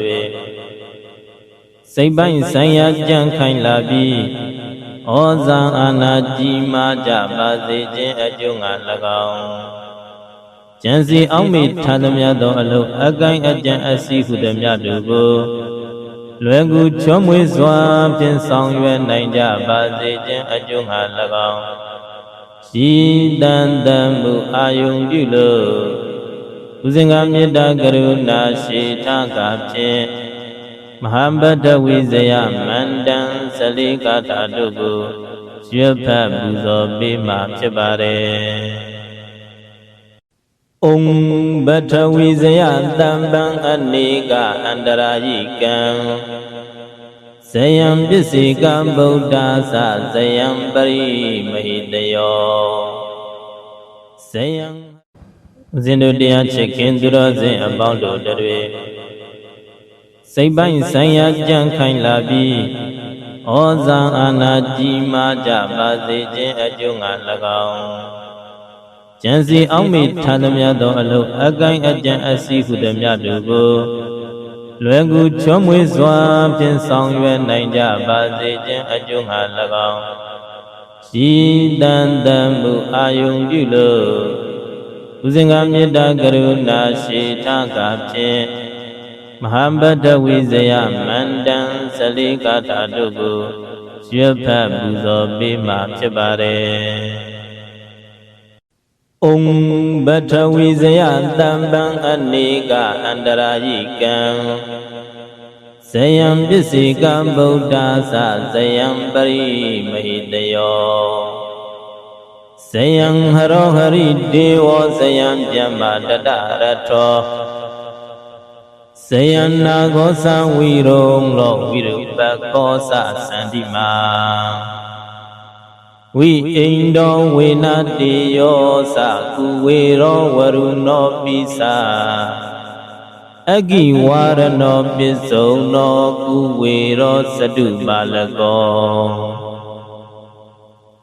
တွေစိတ်ပိုင်းဆိုင်ရာကြံ့ခိုင်လာပြီးဩဇာအာနာကြီးမားကြပါစေခြင်းအကျိုးငါ၎င်းကျန်စီအောင်မိထားသမျှသောအလုံးအကိုင်းအကြံအစီဟုသမျှတို့ကိုလွယ်ကူချောမွေ့စွာဖြင့်ဆောင်ရွက်နိုင်ကြပါစေခြင်းအကျိုးငါ၎င်းရှိတန်တန်မှုအာယုံပြုလို့ ဥစဉ်ကမေတ္တာကရုဏာရှိထားကဖြင့်မဟာဗတ္တဝိဇယမန္တံဇလိကတာတို့ကိုရွတ်ဖတ်ပူဇော်ပေးမှဖြစ်ပါတယ်။ဩဗတ္ထဝိဇယတံပံအနေကအန္တရာယိကံဇယံပစ္စေကံဗုဒ္ဓသဇယံပရိမဟိတယောဇယံ ဦးဇင်းတို့တရားချစ်ခင်သူတော်စင်အပေါင်းတို့တွေစိတ်ပိုင်းဆိုင်ရာကြံ့ခိုင်လာပြီးဩဇာအာနာကြီးမားကြပါစေခြင်းအကျိုးငါ၎င်းကျန်စီအောင်မိထားသမျှသောအလုံးအကိုင်းအကြံအစီဟုသမျှတို့ကိုလွယ်ကူချောမွေ့စွာဖြင့်ဆောင်ရွက်နိုင်ကြပါစေခြင်းအကျိုးငါ၎င်းရှိတန်တန်မှုအာယုံပြုလို့ ဥစဉ်ကမေတ္တာကရုဏာရှိထားကဖြင့်မဟာဗတ္တဝိဇယမန္တံဇလိကတာတို့ကိုရွတ်ဖတ်ပူဇော်ပေးမှဖြစ်ပါတယ်။ဩဗတ္ထဝိဇယတံပံအနေကအန္တရာယိကံဇယံပစ္စေကံဗုဒ္ဓသဇယံပရိမဟိတယောဇ ယံဟရောဟရိဒေဝဇယံပြမတတရထောဇယနာကောသဝိရုံလောဝိရုပကောသသန္တိမာဝိအိန္ဒောဝေနတိယောသကုဝေရောဝရုဏောပိစာအဂိဝါရဏောပစ္စုံနောကုဝေရောသတုပါလကော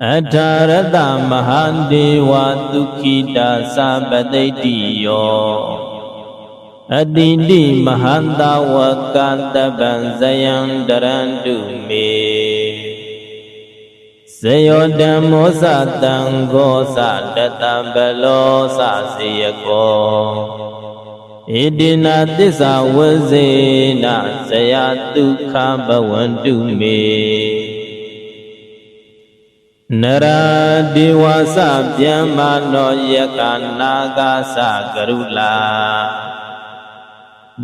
အထာရတမဟာဒေဝဒုခိတာသဗတိတိယောအတိတိမဟန္တဝကတပံဇယံတရန္တုမေဇယောဓမ္မောသတံဂောသတတံဘလောသစေယကောဣတိနာသစ္စာဝဇေနဇယဒုက္ခဘဝန္တုမေ နရာဒေဝသဗျမ္မာနောယကနာဂသကရုလာ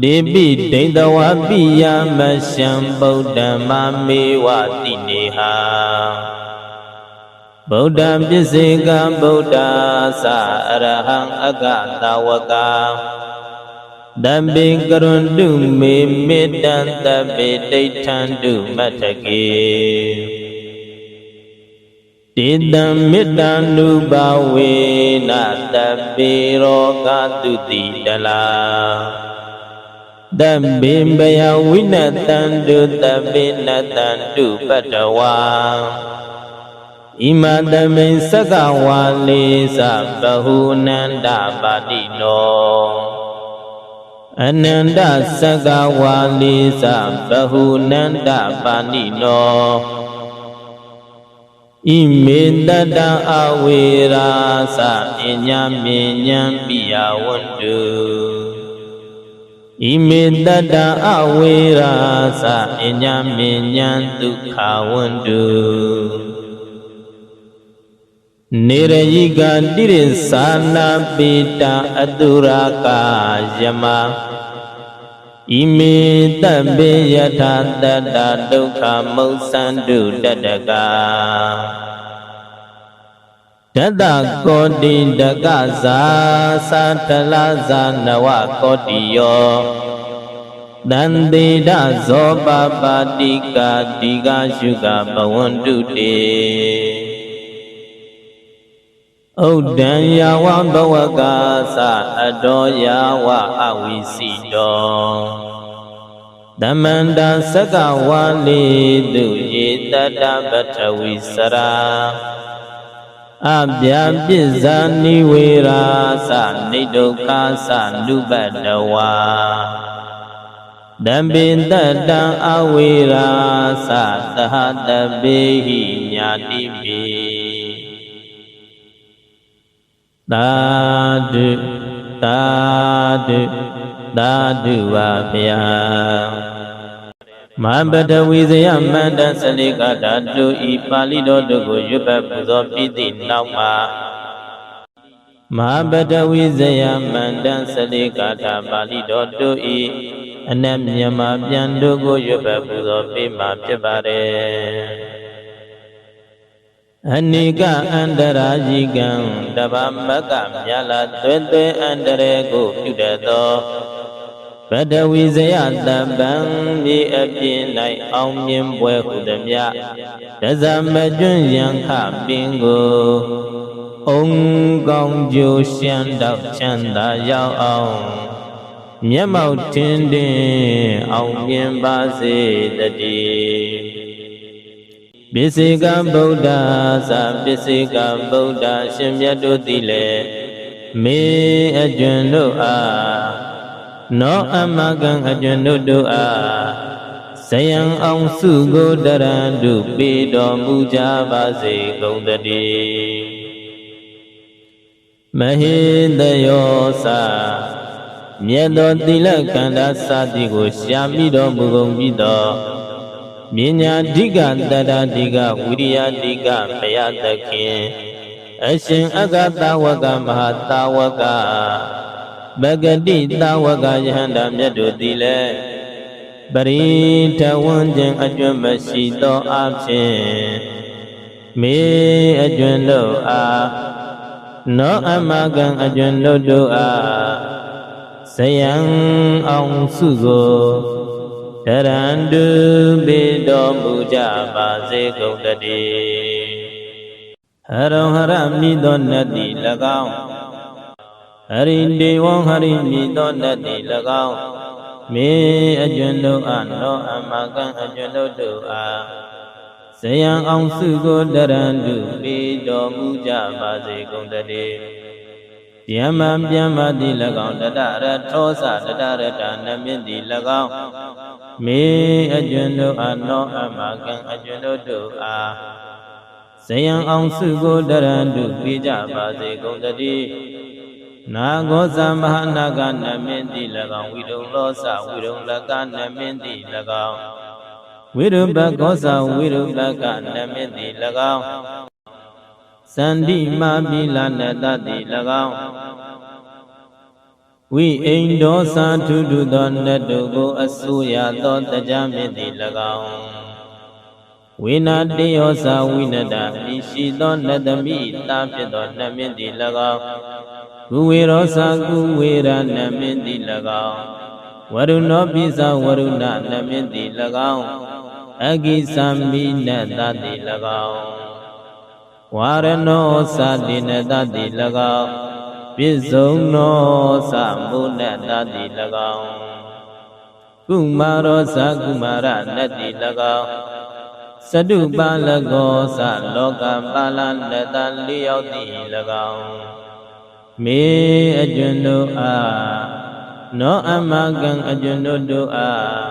ဒေပိဒိဋ္ဌဝပိယမရှံဗုဒ္ဓမမေဝတိနေဟာဗုဒ္ဓပစ္စေကဗုဒ္ဓသအရဟံအကတဝကတံပိကရွန်တုမေမေတ္တံတပိဋိဋ္ဌံတုမတ္ထကေ တေတံမေတ္တံနုဘဝေနတပိရောဂတုတိတလာတဗ္ဗေမယဝိနတံတုတဗ္ဗေနတံတုပတ္တဝါဣမတမိန်သက္ကဝါလေသဘဟုနန္တပါတိနောအနန္တသက္ကဝါလေသဘဟုနန္တပါဏိနော ဣမေတတအဝေရာသအညမေညံပိယဝန္တုဣမေတတအဝေရာသအညမေညံဒုက္ခဝန္တုနေရယိကတိရသာနာပေတာအတုရာကာယမ ဣမေတပေယထာတတဒုက္ခမုတ်သန္တုတတကာတတကောတိတကဇာသတလဇာနဝကောတိယောတန်တိဒဇောပပါတိကာတိကာရှုကဘဝန္တုတေ ဥဒ္ဒံယာဝဘဝကာသအတောယာဝအဝိစီတောတမန္တသက္ကဝါလေတုယေတတပထဝီစရာအဗျာပစ္ဇာနိဝေရာသနေဒုက္ခသနုပတဝါဣတံပိတတံအဝေရာသသဟတပေဟိညာတိပိ သာဓုသာဓုသာဓုပါဗျာမဟာပတဝီဇယမန္တစလိကဓာတုဤပါဠိတော်တို့ကိုရွတ်ပတ်ပူဇော်ပြီးသည့်နောက်မှာမဟာပတဝီဇယမန္တစလိကဓာပါဠိတော်တို့ဤအနတ်မြမပြန်တို့ကိုရွတ်ပတ်ပူဇော်ပေးမှာဖြစ်ပါတယ် အနိကအန္တရာယိကံတဗ္ဗမကမြလာသွဲသွဲအန္တရေကိုပြုတတ်သောပတဝီဇယတပံမြေအပြင်၌အောင်မြင်ပွဲဟုသည်မြတဇမကျွန်းယံခပင်ကိုအုံကောင်းကျိုးရှမ်းတော့ချမ်းသာရောက်အောင်မျက်မှောက်ထင်းတင်အောင်မြင်ပါစေတည်း ပစ္စေကဗုဒ္ဓသာပစ္စေကဗုဒ္ဓရှင်မြတ်တို့သည်လည်းမေအကျွန်းတို့အားနောအမကံအကျွန်းတို့တို့အားဇယံအောင်စုကိုတရံတုပေတော်မူကြပါစေကုန်တည်းမဟိတယောသာမြတ်သောသီလကန္တာစသည်ကိုရှာမိတော်မူကုန်ပြီးတော့ မြညာဓိကတတဓိကဝိရိယဓိကဘယသခင်အရှင်အဂတဝကမဟာတဝကပဂတိတဝကယဟန္တာမြတ်တို့သည်လည်းပရိထဝံခြင်းအကျွမ်းမရှိသောအဖြစ်မေအကျွမ်းတို့အားနောအမကံအကျွမ်းတို့တို့အားဇယံအောင်စုကို တရံတုပေတော်မူကြပါစေကုန်တည်းဟရံဟရမိသောနတ်တိ၎င်းဟရိတေဝံဟရိမိသောနတ်တိ၎င်းမေအကျွန်းတို့အနောအမကံအကျွန်းတို့တို့အားဇယံအောင်စုကိုတရံတုပေတော်မူကြပါစေကုန်တည်း ဗျမ္မာဗျမ္မာတိ၎င်းတတရထောသတတရတနမင်းတိ၎င်းမေအကျွန်းတို့အနောအမကံအကျွန်းတို့တို့အားဇယံအောင်စုကိုတရံတုပေကြပါစေကုန်တည်းနာဂောသမဟာနာကနမင်းတိ၎င်းဝိရုံလောသဝိရုံလကနမင်းတိ၎င်းဝိရုပကောသဝိရုပကနမင်းတိ၎င်း စန္တိမာပိလနတတိ၎င်းဝိအိန္ဒောသာထုထုသောနတ်တို့ကိုအစိုးရသောတရားမြင့်သည်၎င်းဝိနာတေယောသာဝိနတမိရှိသောနတ်သမီးတာဖြစ်သောနတ်မြင့်သည်၎င်းကုဝေရောသာကုဝေရနတ်မြင့်သည်၎င်းဝရုဏောပိသဝရုဏနတ်မြင့်သည်၎င်းအဂိသမိနတ္တတိ၎င်း ဝါရဏောသာတိနတ္တတိ၎င်းပိစုံနောသမုဏတ္တတိ၎င်းကုမာရောသာကုမာရနတ္တိ၎င်းစတုပါလကောသလောကပါဠနတလျောက်တိ၎င်းမေအကျွန်းတို့အားနောအမကံအကျွန်းတို့တို့အား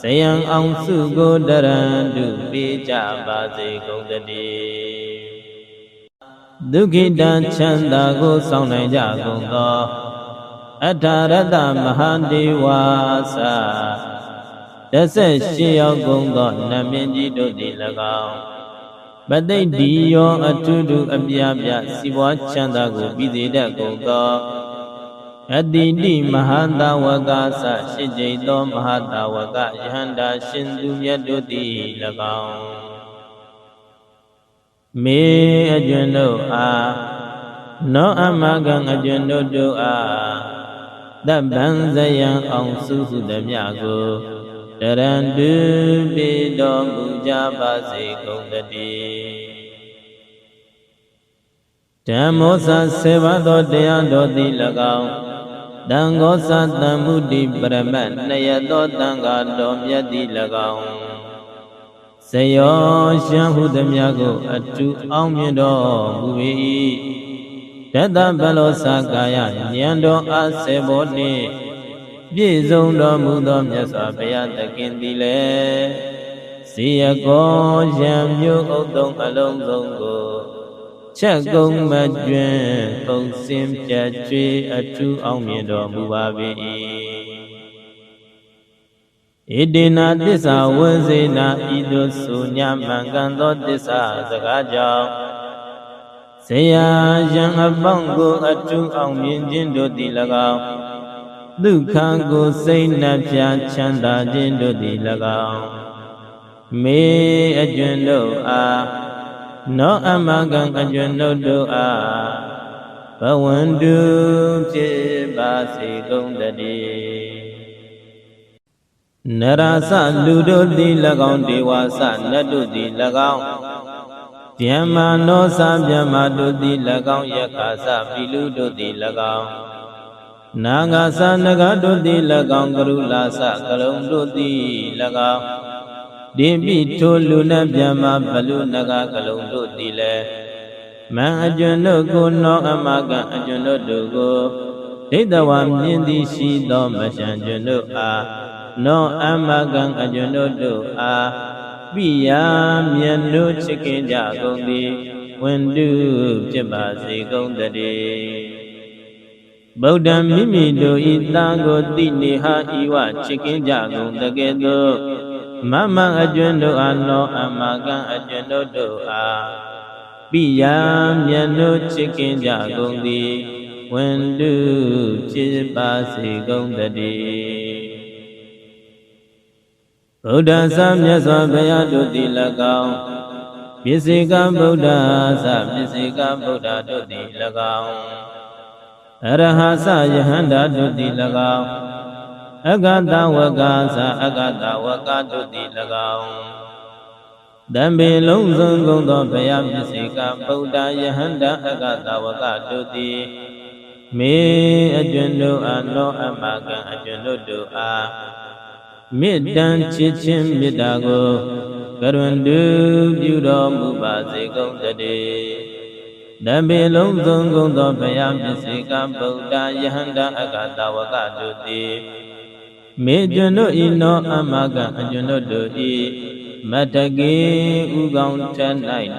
ဇယံအောင်စုကိုတရံတုပေးကြပါစေကုန်တည်း ဒုက္ခိတံချမ်းသာကိုစောင့်နိုင်ကြကုန်သောအထာရတမဟာဒေဝါသာတဆက်ရှိရောက်ကုန်သောနမင်းကြီးတို့သည်၎င်းပသိတ္တိယောအထုထုအပြာပြစီပွားချမ်းသာကိုပြီးစေတတ်ကုန်သောအတိတိမဟာတာဝကသရှိကြိတ်သောမဟာတာဝကယဟန္တာရှင်သူမြတ်တို့သည်၎င်း မေအကျွန်းတို့အားနောအမကံအကျွန်းတို့တို့အားတပ္ပံဇယံအောင်စုစုသည်မြကိုတရံတုပိတော်မူကြပါစေကုန်တည်းဓမ္မောသဆေဘသောတရားတော်သည်၎င်းတံဃောသတံမှုတိပရမတ်နယသောတံဃာတော်မြတ်သည်၎င်းဇ ယောရှံဟုသည်များကိုအတူအောင်မြင်တော်မူ၏တတဗလောသကာယဉာဏ်တော်အားဆေဘောနှင့်ပြည့်စုံတော်မူသောမြတ်စွာဘုရားသခင်သည်လည်းဇေယကောယံမျိုးဥသုံးအလုံးစုံကိုချက်ကုံမကျွန်းကုံစင်ပြတ်ကျွေအထူးအောင်မြင်တော်မူပါ၏ ဣတိနာသစ္စာဝဇေနာဤသို့ဆိုညမှန်ကန်သောသစ္စာစကားကြောင့်ဇေယယံအပေါင်းကိုအထူးအောင်မြင်ခြင်းတို့သည်၎င်းဒုက္ခကိုစိတ်နှပြချမ်းသာခြင်းတို့သည်၎င်းမေအကျွန်းတို့အားနောအမကံအကျွန်းတို့တို့အားဘဝန္တုဖြစ်ပါစေကုန်တည်း နရသလူတို့သည်၎င်းဒေဝသနတ်တို့သည်၎င်းဗျမ္မာနောသဗျမ္မာတို့သည်၎င်းယက္ခသပိလူတို့သည်၎င်းနာဂသနဂတို့သည်၎င်းကရုလာသကရုံတို့သည်၎င်းဒီပိထိုလူနတ်ဗျမ္မာဘလူနဂကလုံတို့သည်လည်းမံအကျွန်းတို့ကိုနောအမကအကျွန်းတို့ကိုဒိဋ္ဌဝမြင်သည်ရှိသောမရှံကျွန်းတို့အား နောအမကံအကျွန်ုပ်တို့အားပိယမြတ်တို့ချစ်ခင်ကြကုန်သည်ဝန်တုဖြစ်ပါစေကုန်တည်းဗုဒ္ဓမိမိတို့ဤသားကိုတိနေဟာဤဝချစ်ခင်ကြကုန်တကယ်သို့မမအကျွန်းတို့အားနောအမကံအကျွန်းတို့တို့အားပိယမြတ်တို့ချစ်ခင်ကြကုန်သည်ဝန်တုဖြစ်ပါစေကုန်တည်း ဗုဒ္ဓဆာမြတ်စွာဘုရားတို့သည်၎င်းပစ္စေကဗုဒ္ဓဆာပစ္စေကဗုဒ္ဓတို့သည်၎င်းအရဟသယဟန္တာတို့သည်၎င်းအဂတဝကသအဂတဝကတို့သည်၎င်းတံပေလုံးစုံကုန်သောဘုရားပစ္စေကဗုဒ္ဓယဟန္တာအဂတဝကတို့သည်မေအကျွန်းတို့အနောအမကံအကျွန်းတို့တို့အား မေတ္တံချစ်ခြင်းမေတ္တာကိုကရွန်တုပြုတော်မူပါစေကုန်တည်းတပေလုံးစုံကုန်သောဘုရားပစ္စေကဗုဒ္ဓယဟန္တာအကတဝကတို့သည်မေကျွန်တို့ဤနောအမကအကျွန်တို့တို့ဤမတ္တကေဥကောင်းထ၌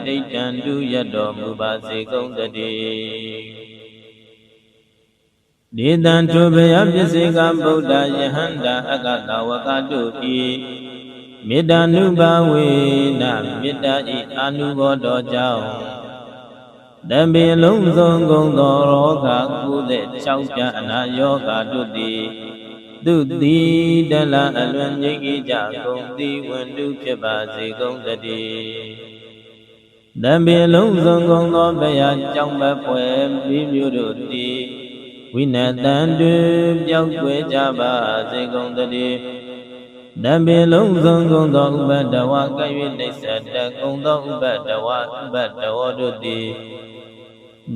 ဒိဋ္ဌံတုရတော်မူပါစေကုန်တည်း ဒေတံထိုဘယပစ္စေကဗုဒ္ဓယဟန္တာအကတဝကတုဤမေတ္တာနုဘာဝေနမေတ္တာဤအာနုဘောတော်ကြောင့်တံပေလုံးစုံကုန်သောရောဂကုသ၆ပြအနာယောဂတို့သည်သူတိတလအလွန်ငြိမ်းကြကုန်သည်ဝန်တုဖြစ်ပါစေကုန်တည်းတံပေလုံးစုံကုန်သောဘယကြောင့်ပဲဖွယ်ပြီးမျိုးတို့သည် ဝိနတံတွေပြောက်ွယ်ကြပါစေကုန်တည်းတံပေလုံးစုံကုန်သောဥပဒဝကဲ့၍နှိစ္စတကုန်သောဥပဒဝဥပဒဝတို့သည်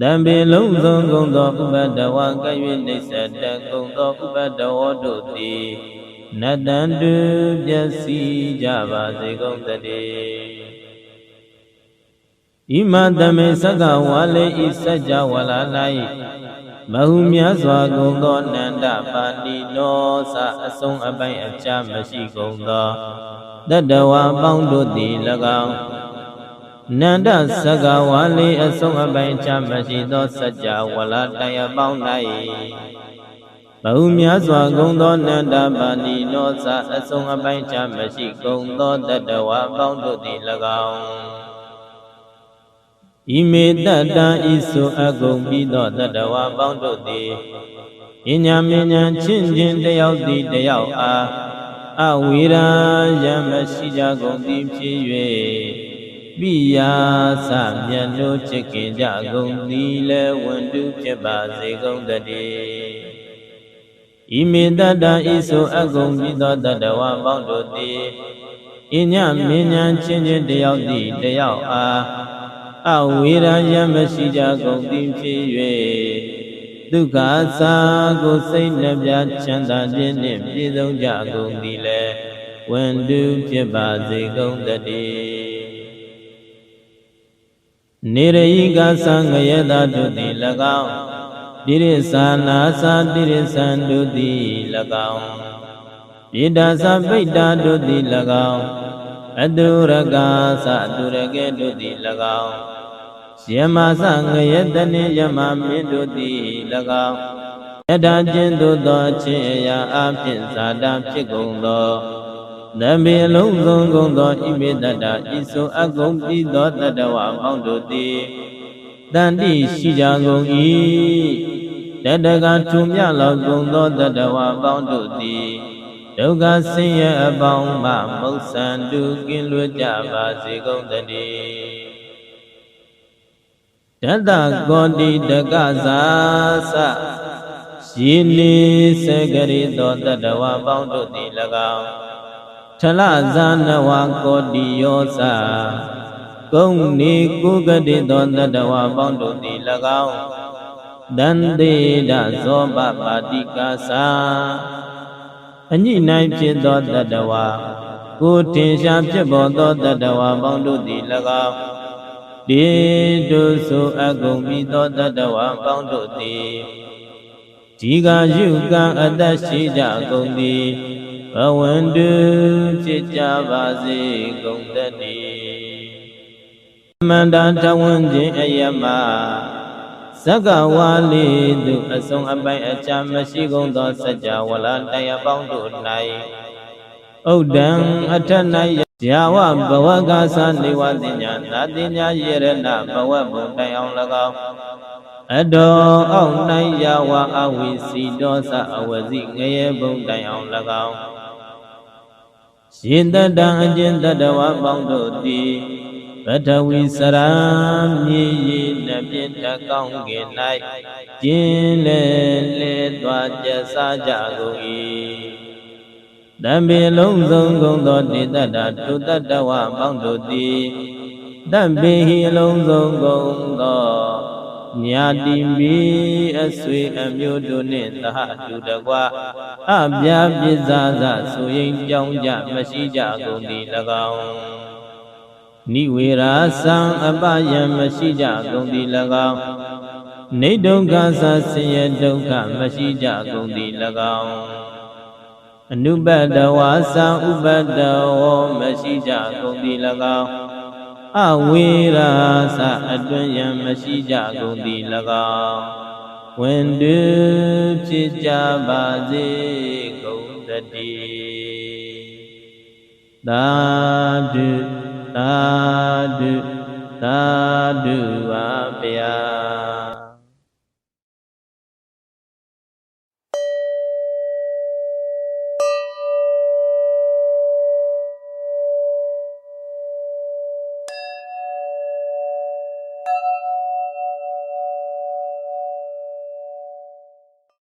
တံပေလုံးစုံကုန်သောဥပဒဝကဲ့၍နှိစ္စတကုန်သောဥပဒဝတို့သည်နတံတုပျက်စီးကြပါစေကုန်တည်းဣမတမေသက္ကဝါလေဤစัจ java လာ၌ မဟုမြတ်စွာကုန်သောနန္ဒပါဏိနောသအဆုံးအပိုင်အချမရှိကုန်သောတတဝါပေါင်းတို့သည်၎င်းနန္ဒသကဝါလေးအဆုံးအပိုင်ချမရှိသောစัจ java လာတရားပေါင်း၌ဘဟုမြတ်စွာကုန်သောနန္ဒပါဏိနောသအဆုံးအပိုင်ချမရှိကုန်သောတတဝါပေါင်းတို့သည်၎င်း ဤမေတ္တံဤဆိုအကုန်ပြီးသောတတဝါပေါင်းတို့သည်ဉာဏ်မဉဏ်ချင်းချင်းတယောက်သည်တယောက်အားအဝေရာယမရှိကြကုန်သည်ဖြစ်၍ပိယာသမြတ်တို့ချစ်ခင်ကြကုန်သည်လည်းဝန်တုဖြစ်ပါစေကုန်တည်းဤမေတ္တံဤဆိုအကုန်ပြီးသောတတဝါပေါင်းတို့သည်ဉာဏ်မဉဏ်ချင်းချင်းတယောက်သည်တယောက်အား အဝေရာယမရှိကြကုန်သည်ဖြစ်၍ဒုက္ခသာကိုစိတ်နှပြချမ်းသာခြင်းနှင့်ပြည့်စုံကြကုန်သည်လေဝန်တုဖြစ်ပါစေကုန်တည်းနေရိကသံငရတတို့သည်၎င်းပတိရိသာနာသာတိရိသံတို့သည်၎င်းပိဒါသပိတ္တာတို့သည်၎င်း အတုရကာသအတုရကေတို့သည်၎င်းယမသငရတနေယမမင်းတို့သည်၎င်းယထာချင်းသို့သောအချင်းအရာအဖြစ်ဇာတာဖြစ်ကုန်သောနမေလုံးစုံကုန်သောဣမေတ္တဤဆိုအကုန်ပြီးသောတတဝအပေါင်းတို့သည်တန်တိရှိကြကုန်၏တတကထုံမြလောက်ကုန်သောတတဝအပေါင်းတို့သည် ဒုက္ခဆင်းရဲအပေါင်းမှမုတ်ဆန်တုကင်းလွတ်ကြပါစေကုန်သတည်းတတကောတိတကသာသယေနေစကရိသောတတဝပေါင်းတို့သည်၎င်းထလဇာနဝကောတိယောသကုံနေကုကတိသောတတဝပေါင်းတို့သည်၎င်းတန်တေဒဇောပပါတိကာသာ အညိနိုင်ဖြစ်သောတတဝကိုတင်ရှားဖြစ်ပေါ်သောတတဝပေါင်းတို့သည်၎င်းတေတုဆိုအကုန်ပြီးသောတတဝပေါင်းတို့သည်ဒီကယုကံအသက်ရှိကြကုန်သည်ဘဝန္တုဖြစ်ကြပါစေကုန်တည်းမန္တထဝန်းခြင်းအယမ ဇဂဝါလီသူအစုံအပိုင်အချမ်းမရှိကုန်သောစัจ java လာတရားပေါင်းတို့၌ဥဒ္ဒံအထ၌ယာဝဘဝကသနေဝတိညာနာတိညာယေရဏဘဝဘုံတိုင်အောင်၎င်းအတော်အောက်၌ယာဝအဝိစီတောသအဝစီငရေဘုံတိုင်အောင်၎င်းရှင်တတံအကျဉ်တတဝပေါင်းတို့သည်ပထဝီစရာမြေရည်နှပြ တကောင်းကင်၌ကျင်းလေလေသွားကျဆာကြကုန်၏တံပေလုံးစုံကုန်သောတေတ္တာတုတ္တဝပေါင်းတို့သည်တံပေဟိလုံးစုံကုန်သောညာတိမီအဆွေအမျိုးတို့နှင့်သဟတူတကွအပြာပစ္စာသဆိုရင်ကြောင်းကြမရှိကြကုန်သည်၎င်း နိဝေရာသံအပယံမရှိကြကုန်သည်၎င်းနေဒုက္ခသဆင်းရဲဒုက္ခမရှိကြကုန်သည်၎င်းအနုပတဝါသံဥပတဝောမရှိကြကုန်သည်၎င်းအဝေရာသအတွင်ယံမရှိကြကုန်သည်၎င်းဝင်တုဖြစ်ကြပါစေကုန်တည်းသာဓု သာဓုသာဓုပါဗျာ